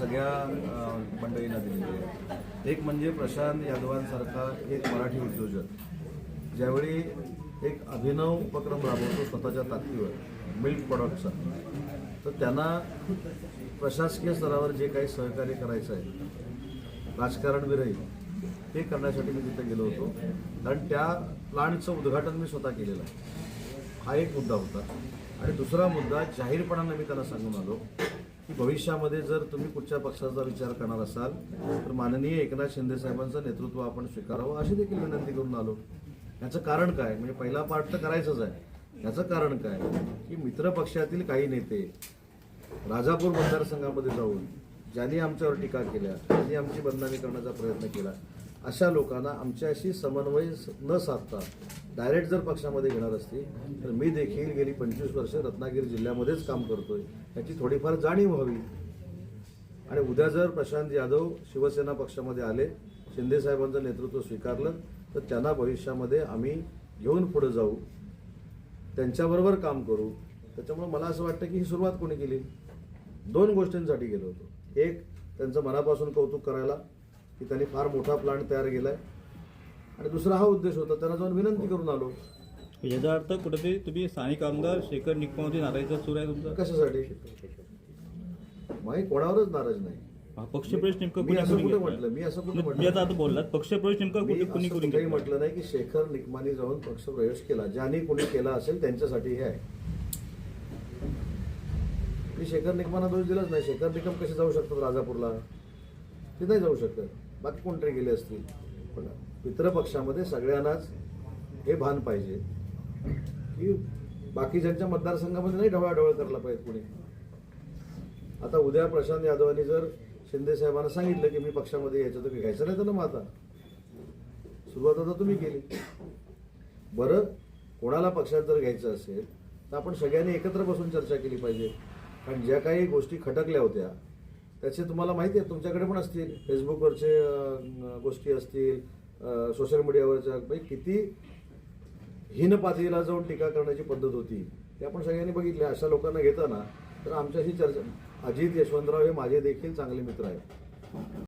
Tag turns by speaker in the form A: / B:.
A: सगळ्या मंडळींना दिलेली आहे. एक म्हणजे प्रशांत यादवांसारखा एक मराठी उद्योजक ज्यावेळी एक अभिनव उपक्रम राबवतो स्वतःच्या ताकदीवर मिल्क प्रॉडक्टचा तर त्यांना प्रशासकीय स्तरावर जे काही सहकार्य करायचं आहे राजकारण विरहित ते करण्यासाठी मी तिथे गेलो होतो. कारण त्या प्लांटचं उद्घाटन मी स्वतः केलेलं आहे. हा एक मुद्दा होता. आणि दुसरा मुद्दा जाहीरपणानं मी त्यांना सांगून आलो की भविष्यामध्ये जर तुम्ही कुठच्या पक्षाचा विचार करणार असाल तर माननीय एकनाथ शिंदे साहेबांचं नेतृत्व आपण स्वीकारावं अशी देखील विनंती करून आलो. याचं कारण काय? म्हणजे पहिला पाठ तर करायचंच आहे. याचं कारण काय? की मित्र पक्षातील काही नेते राजापूर मतदारसंघामध्ये जाऊन ज्यांनी आमच्यावर टीका केल्या ज्यांनी आमची बदनामी करण्याचा प्रयत्न केला अशा लोकांना आमच्याशी समन्वय न साधता डायरेक्ट जर पक्षामध्ये घेणार असतील तर मी देखील गेली पंचवीस वर्ष रत्नागिरी जिल्ह्यामध्येच काम करतोय. याची थोडीफार जाणीव व्हावी. आणि उद्या जर प्रशांत यादव शिवसेना पक्षामध्ये आले शिंदे साहेबांचं नेतृत्व स्वीकारलं तर त्यांना भविष्यामध्ये आम्ही घेऊन पुढे जाऊ. त्यांच्याबरोबर काम करू. त्याच्यामुळे मला असं वाटतं की ही सुरुवात कोणी केली? दोन गोष्टींसाठी गेलो होतो. एक त्यांचं मनापासून कौतुक करायला की त्यांनी फार मोठा प्लांट तयार केला आहे आणि दुसरा हा उद्देश होता त्यांना जाऊन विनंती करून आलो.
B: याचा अर्थ कुठेतरी तुम्ही स्थानिक आमदार शेखर निकमावती नारायचा सूर आहे तुमचा.
A: कशासाठी? माही कोणावरच नाराज नाही.
B: हा, पक्षप्रवेश नेमकं
A: मी
B: कुणी
A: असं कुठे? म्हटलं? मी असं कुठे
B: मी
A: म्हटलं?
B: आता बोललात पक्षप्रवेश नेमका
A: मी
B: कुठे कुणी
A: असं
B: घेतलाय?
A: म्हटलं नाही की शेखर निकमानी जाऊन पक्ष प्रवेश केला. ज्यांनी कोणी केला असेल त्यांच्यासाठी हे आहे. मी शेखर निकमांना दोष दिलाच नाही. शेखर निकम कसे जाऊ शकतात राजापूरला? ते नाही जाऊ शकत. बाकी कोणतरी गेले असतील. पण मित्रपक्षामध्ये सगळ्यांनाच हे भान पाहिजे की बाकीच्यांच्या मतदारसंघामध्ये नाही ढवळाढवळ करायला पाहिजे कोणी. आता उद्या प्रशांत यादवांनी जर शिंदे साहेबांना सांगितलं की मी पक्षामध्ये यायचं तर घ्यायचं नाही तर ना मग आता सुरुवात आता तुम्ही केली. बरं कोणाला पक्षात जर घ्यायचं असेल तर आपण सगळ्यांनी एकत्र बसून चर्चा केली पाहिजे. कारण ज्या काही गोष्टी खटकल्या होत्या त्याचे तुम्हाला माहिती आहे तुमच्याकडे पण असतील फेसबुकवरचे गोष्टी असतील सोशल मीडियावरच्या म्हणजे किती हीन पातळीला जाऊन टीका करण्याची पद्धत होती ते आपण सगळ्यांनी बघितले अशा लोकांना घेताना तर आमच्याशी चर्चा अजित यशवंतराव हे माझे देखील चांगले मित्र आहेत.